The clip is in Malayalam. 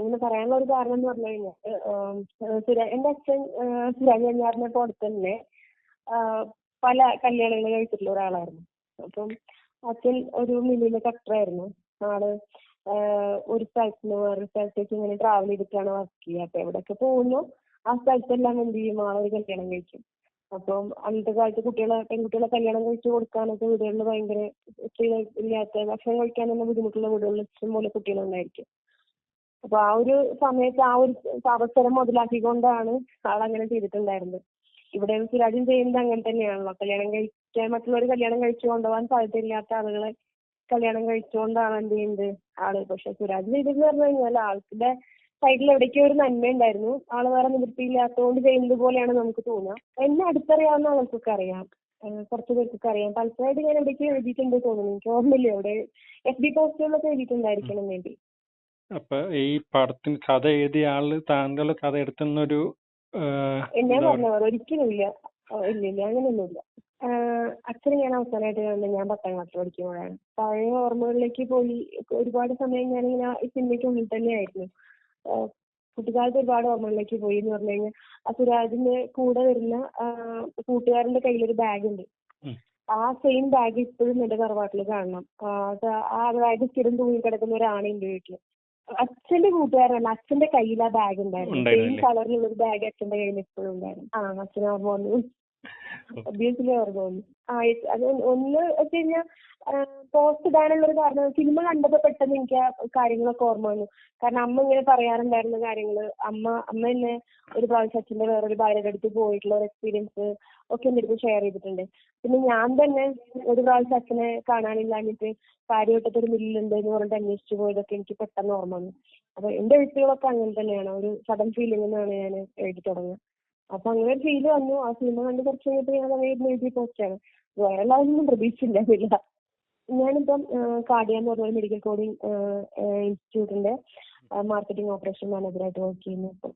അങ്ങനെ പറയാനുള്ള ഒരു കാരണം എന്ന് പറഞ്ഞു കഴിഞ്ഞാൽ എന്റെ അച്ഛൻ സുരാജ് വെഞ്ഞാറിനെ പോലെ തന്നെ പല കല്യാണങ്ങൾ കഴിച്ചിട്ടുള്ള ഒരാളായിരുന്നു. അപ്പം അച്ഛൻ ഒരു മില്ലിലെ കട്ടറായിരുന്നു ആൾ ഒരു സ്ഥലത്ത് നിന്ന് വേറൊരു സ്ഥലത്തേക്ക് ഇങ്ങനെ ട്രാവൽ ചെയ്തിട്ടാണ് വർക്ക് ചെയ്യുക. അപ്പൊ എവിടെയൊക്കെ പോകുന്നു ആ സ്ഥലത്തെല്ലാം എന്ത് ചെയ്യും? ആളൊരു കല്യാണം കഴിക്കും. അപ്പം അന്നത്തെ കാലത്ത് കുട്ടികളെ പെൺകുട്ടികളെ കല്യാണം കഴിച്ചു കൊടുക്കാനൊക്കെ വീടുകളിൽ ഭയങ്കര ഇല്ലാത്ത ഭക്ഷണം കഴിക്കാൻ തന്നെ ബുദ്ധിമുട്ടുള്ള വീടുകളിൽ ഇഷ്ടംപോലെ കുട്ടികളുണ്ടായിരിക്കും അപ്പൊ ആ ഒരു സമയത്ത് ആ ഒരു അവസരം മുതലാക്കിക്കൊണ്ടാണ് ആളങ്ങനെ ചെയ്തിട്ടുണ്ടായിരുന്നത് ഇവിടെ സുരാജും ചെയ്യുന്നത് അങ്ങനെ തന്നെയാണല്ലോ. കല്യാണം കഴിക്കാൻ മറ്റുള്ളവർ കല്യാണം കഴിച്ചു കൊണ്ടുപോകാൻ സാധ്യതയില്ലാത്ത ആളുകളെ കല്യാണം കഴിച്ചുകൊണ്ടാണ് എന്ത് ചെയ്യുന്നത് ആൾ. പക്ഷെ സുരാജ് ചെയ്തതെന്ന് പറഞ്ഞു കഴിഞ്ഞാൽ ആൾക്കിടെ സൈഡിൽ എവിടേക്കോ ഒരു നന്മ ഉണ്ടായിരുന്നു ആൾ വേറെ നിവൃത്തിയില്ലാത്തതുകൊണ്ട് ചെയ്യുന്നത് പോലെയാണ് നമുക്ക് തോന്നുക എന്നെ അടുത്തറിയാവുന്ന ആൾക്കൊക്കെ അറിയാം. കുറച്ച് പേർക്കൊക്കെ അറിയാം. പലപ്പോഴായിട്ട് ഞാൻ എവിടേക്കോ എഴുതിയിട്ടുണ്ട് തോന്നുന്നു. എനിക്ക് ഓർമ്മയില്ല. എവിടെ എഫ് ബി പോസ്റ്റുകളിലൊക്കെ എഴുതിയിട്ടുണ്ടായിരിക്കണം മേ ബി അപ്പൊ ഈ പടത്തിന് കഥ എഴുതിയ ആൾ താങ്കളുടെ കഥ എടുത്തുന്നൊരു ഞാൻ എന്നെ എന്താ പറഞ്ഞവർ ഒരിക്കലും ഇല്ല അങ്ങനെയൊന്നുമില്ല. അച്ഛനെ ഞാൻ അവസാനമായിട്ട് കാണുന്നത് ഞാൻ പത്താം ക്ലാസ്സിൽ പഠിക്കുമ്പോഴാണ്. പഴയ ഓർമ്മകളിലേക്ക് പോയി. ഒരുപാട് സമയം ഞാനിങ്ങനെ ഈ സിനിമയ്ക്കുള്ളിൽ തന്നെയായിരുന്നു. ആഹ് കുട്ടിക്കാലത്ത് ഒരുപാട് ഓർമ്മകളിലേക്ക് പോയി എന്ന് പറഞ്ഞു കഴിഞ്ഞാൽ ആ സുരാജിന്റെ കൂടെ വരുന്ന കൂട്ടുകാരന്റെ കയ്യിലൊരു ബാഗ് ഉണ്ട് ആ സെയിം ബാഗ് ഇപ്പോഴും എന്റെ തറവാട്ടിൽ കാണണം. അതായത് സ്ഥിരം തൂങ്ങി കിടക്കുന്ന ഒരാണ് എന്റെ വീട്ടിൽ. അച്ഛന്റെ കൂട്ടുകാരാണ് അച്ഛന്റെ കയ്യിൽ ആ ബാഗ് ഉണ്ടായിരുന്നു സെയിം? കളറിലുള്ള ഒരു ബാഗ് അച്ഛന്റെ കയ്യിൽ എപ്പോഴും ഉണ്ടായിരുന്നു. ആ അച്ഛന് ഓർമ്മ വന്നു. ഓർമ്മ വന്നു. ആ അത് ഒന്ന് വെച്ച് കഴിഞ്ഞാൽ പോസ്റ്റ് ഇടാനുള്ളൊരു കാരണം സിനിമ കണ്ടപ്പോ പെട്ടെന്ന് എനിക്ക് ആ കാര്യങ്ങളൊക്കെ ഓർമ്മ വന്നു. കാരണം അമ്മ ഇങ്ങനെ പറയാറുണ്ടായിരുന്ന കാര്യങ്ങൾ. അമ്മ അമ്മ എന്നെ ഒരു പ്രാവശ്യം അച്ഛന്റെ വേറൊരു ഭാര്യയുടെ അടുത്ത് പോയിട്ടുള്ള ഒരു എക്സ്പീരിയൻസ് ഒക്കെ എന്റെ അടുത്ത് ഷെയർ ചെയ്തിട്ടുണ്ട്. പിന്നെ ഞാൻ തന്നെ ഒരു പ്രാവശ്യം അച്ഛനെ കാണാനില്ലാഞ്ഞിട്ട് കാര്യവട്ടത്ത് ഒരു മില്ലുണ്ട് എന്ന് പറഞ്ഞിട്ട് അന്വേഷിച്ചു പോയതൊക്കെ എനിക്ക് പെട്ടെന്ന് ഓർമ്മ വന്നു. അപ്പൊ എന്റെ എഴുത്തുകളൊക്കെ അങ്ങനെ തന്നെയാണ്. ഒരു സഡൻ ഫീലിംഗ് എന്നാണ് ഞാൻ എഴുതി തുടങ്ങുക. അപ്പൊ അങ്ങനെ ഒരു ഫീൽ വന്നു. ആ സിനിമ കണ്ട് കുറച്ച് കഴിഞ്ഞിട്ട് ഞാൻ അങ്ങനെ ഇരുന്ന് എഴുതിയ പോസ്റ്റാണ് വൈറലാവുന്നൊന്നും പ്രതീക്ഷിച്ചില്ല. ഞാനിപ്പം കാർഡിയ എന്ന് പറഞ്ഞ മെഡിക്കൽ കോഡിംഗ് ഇൻസ്റ്റിറ്റ്യൂട്ടിന്റെ മാർക്കറ്റിംഗ് ഓപ്പറേഷൻ മാനേജറായിട്ട് വർക്ക് ചെയ്യുന്നു ഇപ്പം.